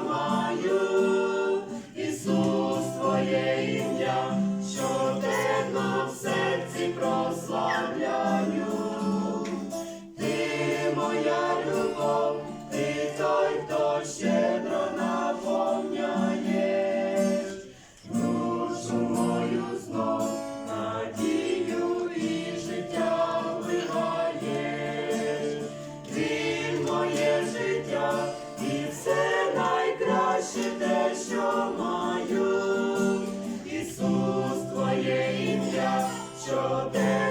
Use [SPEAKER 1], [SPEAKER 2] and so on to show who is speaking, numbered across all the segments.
[SPEAKER 1] маю, Ісус твоє ім'я, що щоденно в серці прославляю, ти моя любов, ти. there.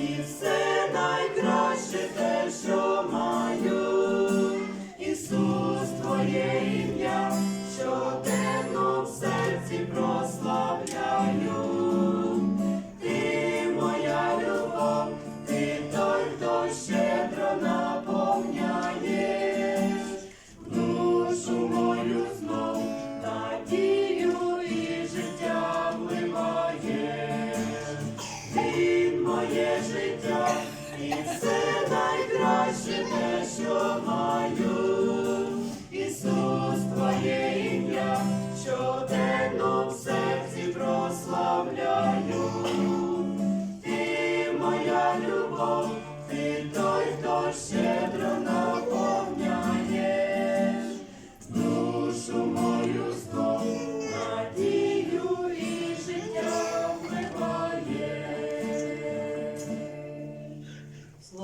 [SPEAKER 1] і все найкраще те, що маю, Ісус, твоє ім'я, щоденно в серці просить.